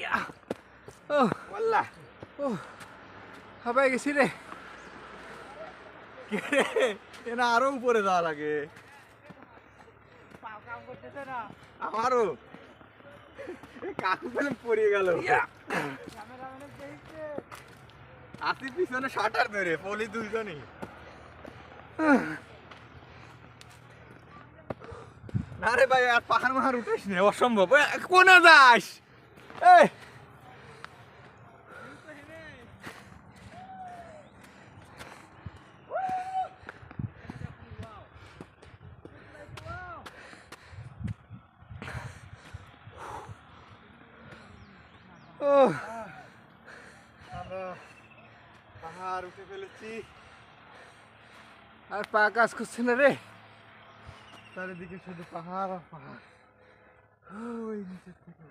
ইয়া ও বললা ও হাবাই গেছি রে এনা আরও উপরে যাওয়া লাগে আমারও কাকু পেলে পড়িয়ে গেল আসি পিছনে শাটার ধরে পলি দুইজনই না রে ভাই আর পাহাড় মাহাড় উঠিস নে অসম্ভব। কোনে যাস? এই ও আমরা পাহাড় উঠে ফেলেছি আর পা কাজ করছে না রে। চারিদিকে শুধু পাহাড় আর পাহাড়। ওই নিচের থেকে।